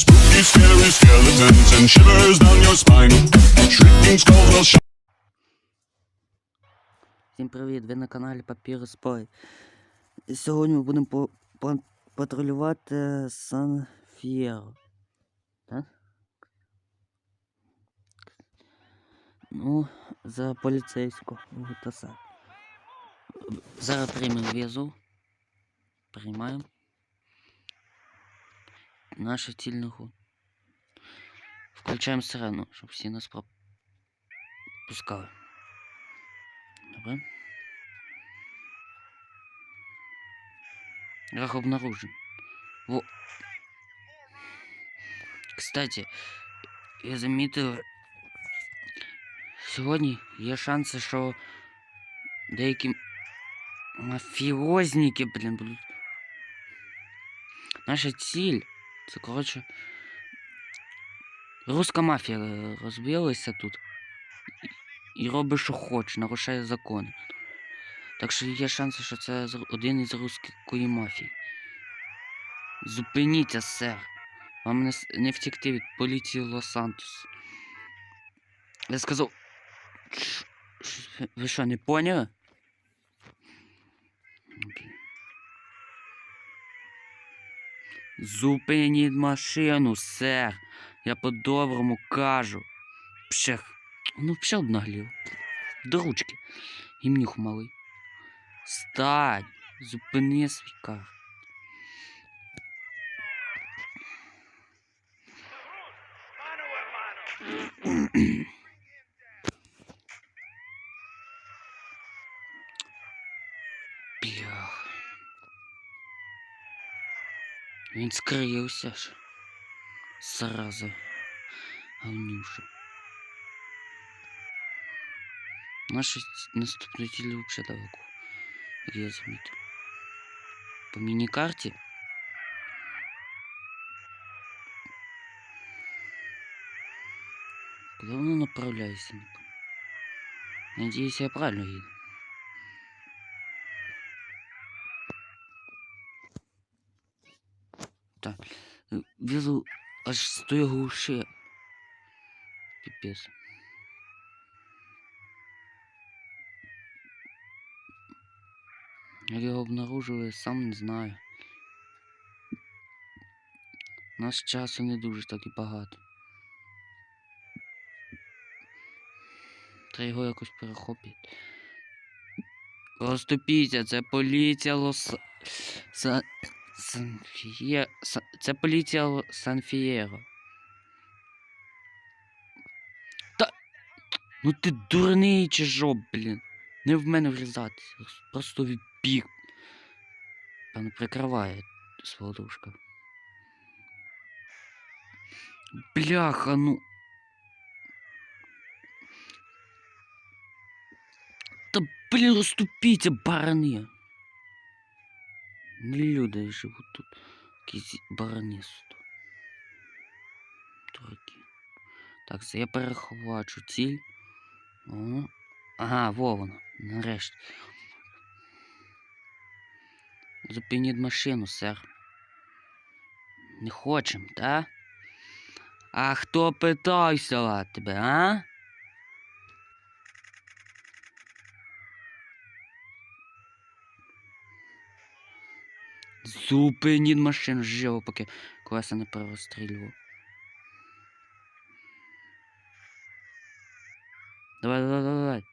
Spooky, scary skeletons and shivers down your spine. Shrieking skulls will shock. Всім привіт! Ви на каналі Папір Спой. І Сьогодні ми будемо по, по, патрулювати Сан Фієро. Так? Ну, за поліцейського ГТС. Зараз приймемо візу. Приймаємо. Нашу цільного. Включаємо сирену, щоб всі нас пропускали. Добре. Рах обнаружен. Во. Кстати, я замітив, сьогодні є шанси, що деякі мафіозники, блін, будуть. Наша ціль, це, коротше, руська мафія е, розбилася тут і робить, що хоче, нарушає закони. Так що є шанси, що це один із руської мафії. Зупиніться, сер. Вам не, не втекти від поліції Лос-Сантос. Я сказав. Ви що, не поняли? Блін. Зупиніть машину, сер. Я по-доброму кажу. Пшех. Ну, пше обнаглів. До ручки. Гімнюх малий. Стань! Зупини свій кар. Він скрився ж. Зараза. Говнюша. Наші ц- наступні цілі вообще далеко. Як я замітив. По міні-карті. Куди воно направляється? не пойму. Надіюсь, я правильно їду. Везу аж з тої глуши. Пипец. Як його обнаружили, сам не знаю. У нас часу не дуже так і багато. Треба його якось перехопити. Розступіться, це поліція Лос... Са... Санфіє... Са... Це поліція Ло... Санфієро. Та... Ну ти дурний чи жо, блін. Не в мене врізатися. Просто відбіг. Певно, прикриває свого дружка. Бляха, ну. Та блін, розступіться, барани. Не люди живуть тут. Якісь барани тут. Дураки. Так, це я перехвачу ціль. О. Ага, во воно. Нарешті. Зупиніть машину, сер. Не хочем, та? А хто питався тебе, а? Зупиніть машину живо, поки колеса не перерозстрілював. Давай, давай, давай, давай.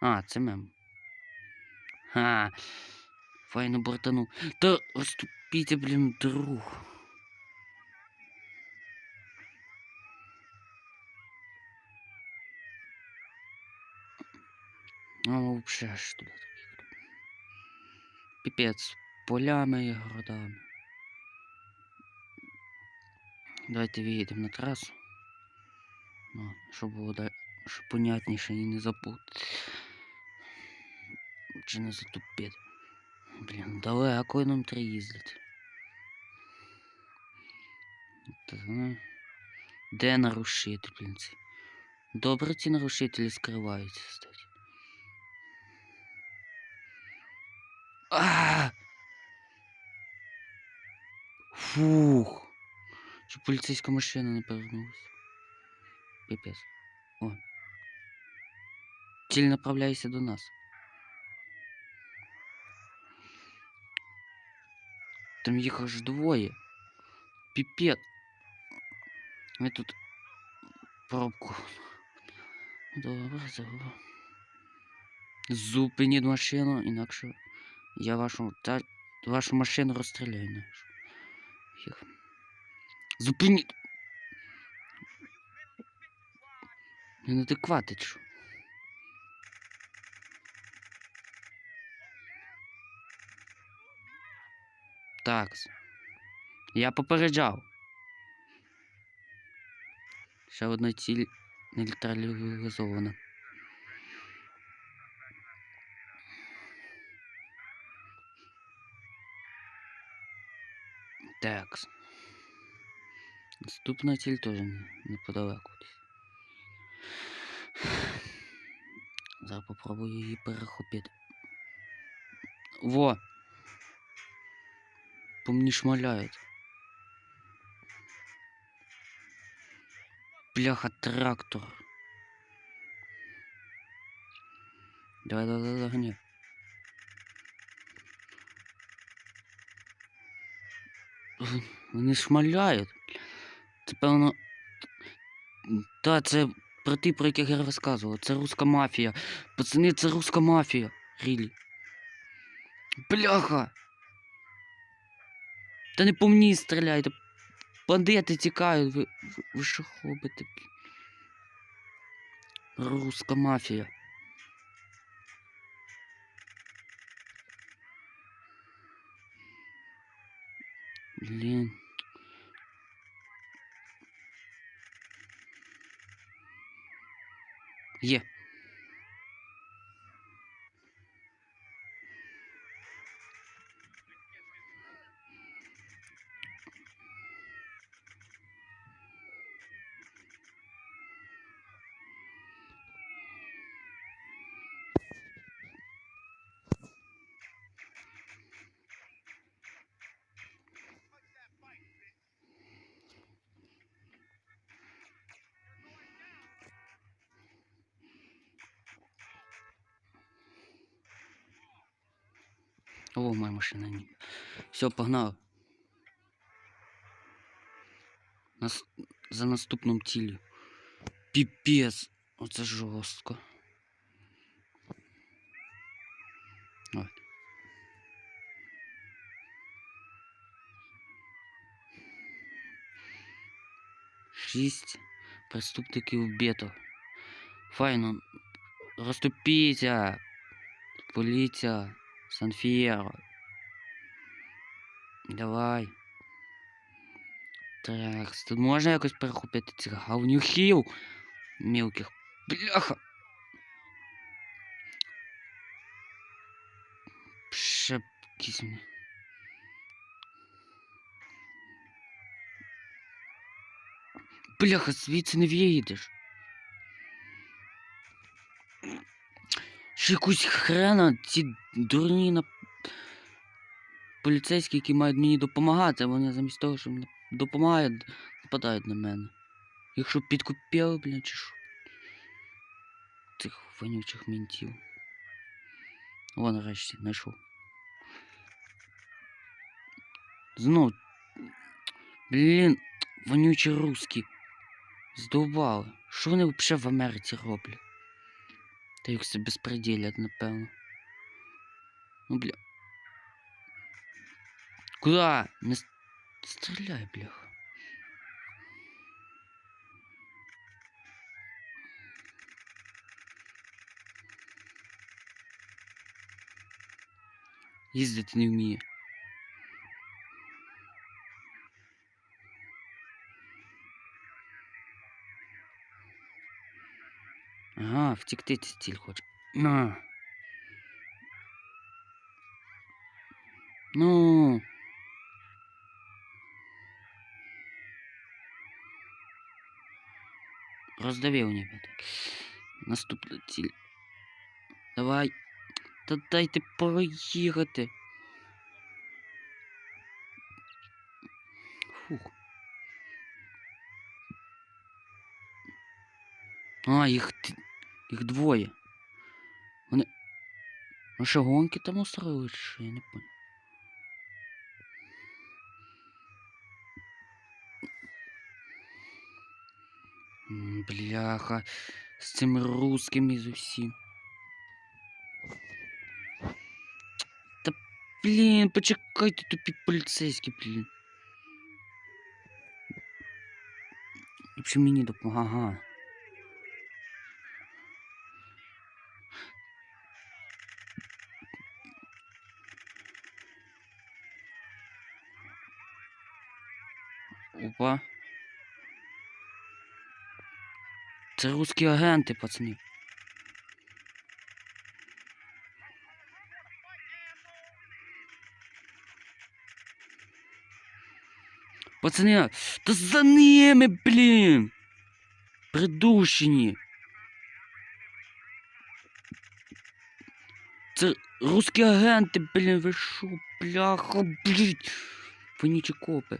А, це мем. Ха. Файно бортану. Та розступіться, блін, друг. А вообще туди таких. Піпець, полями і городами. Давайте виїдемо на трасу. Ну, щоб було да... щоб понятніше і не запутати. Чи не затупити. Блін, далеко нам треба їздити. Ну, Де нарушитель, блін? Добре ці нарушителі скриваються, кстати. А! Фух. Чи поліцейська машина не повернулася? Пипець. О. Ціль направляється до нас. Там їх аж двоє. Піпець. Ми тут пробку. Добре, добре. Зупиніть машину, інакше Я вашу та вашу машину розстріляю. нашу. Їх. Зупиніть. Він адекватить, що? Так. Я попереджав. Ще одна ціль нейтралізована. Так. Наступна ціль теж не- неподалеку десь. Зараз попробую її перехопити. Во! По мені шмаляють. Бляха, трактор. Давай, давай, давай, догоняй. Вони шмаляють. Це певно. Та, це про ті, про яких я розказував. Це руська мафія. Пацани, це руська мафія. Рілі. Бляха! Та не по мені стріляйте. Бандити тікають. Ви, ви, ви що робите? Руська мафія. Блін. Є. О, моя машина не. Все, погнали. Нас... За наступним ціллю. Піпець. Оце жорстко. Ой. Шість преступників вбито. Файно. Розступіться. Поліція. Санфієро. Давай. Так, тут можна якось перехопити цих говнюхів мілких. Бляха. Ще якісь мені. Бляха, звідси не в'їдеш. Ще якусь хрена ці дурні на... поліцейські, які мають мені допомагати, вони замість того, щоб мені допомагають, нападають на мене. Якщо підкупили, блін, чи що? Цих вонючих мінтів. О, нарешті, знайшов. Знов. Блін, вонючі русські. Здовбали. Що вони взагалі в Америці роблять? Та їх все безпреділять, напевно. Ну, бля. Куда? Не с- стріляй, бляха. Їздити не вміє. Ага, втікти ціль хоче. На. Ну. Роздавив ніби так. Наступна ціль. Давай. Та дайте проїхати. Фух. А, їх їх двоє. Вони. Ну що, гонки там устроили, що? Я не понял. Бляха, з цим русским і з усім. Та блін, почекайте тупі поліцейські, блін. Ліпше мені допомога. Ага. Опа. Це русські агенти, пацани. Пацани, та за ними, блін! Придушені. Це русські агенти, блін, ви шо, бляха, блін. Вонючі копи.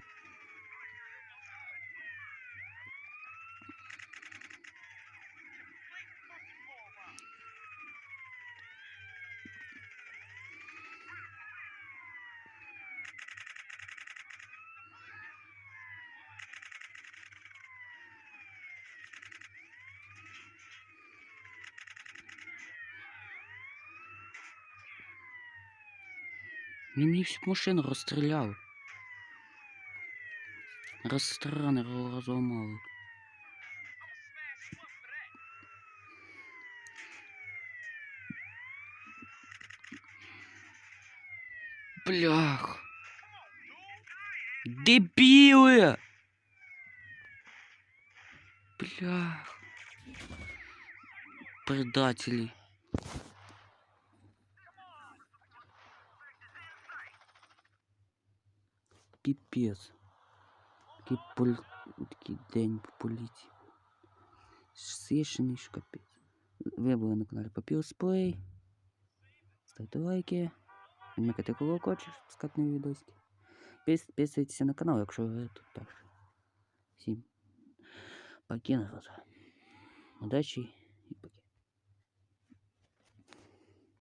Він мені всю машину розстріляв. Розстрани розламали. Блях. Дебіли! Блях. Предатели. Піпець. Такий, полі... Такий день в поліції. Сишений ж капець. Ви були на каналі Papyrus Play. Ставте лайки. Вмикайте колокольчик, щоб пускати нові відосики. Підписуйтеся на канал, якщо ви тут перший. Всім пока народ. Удачі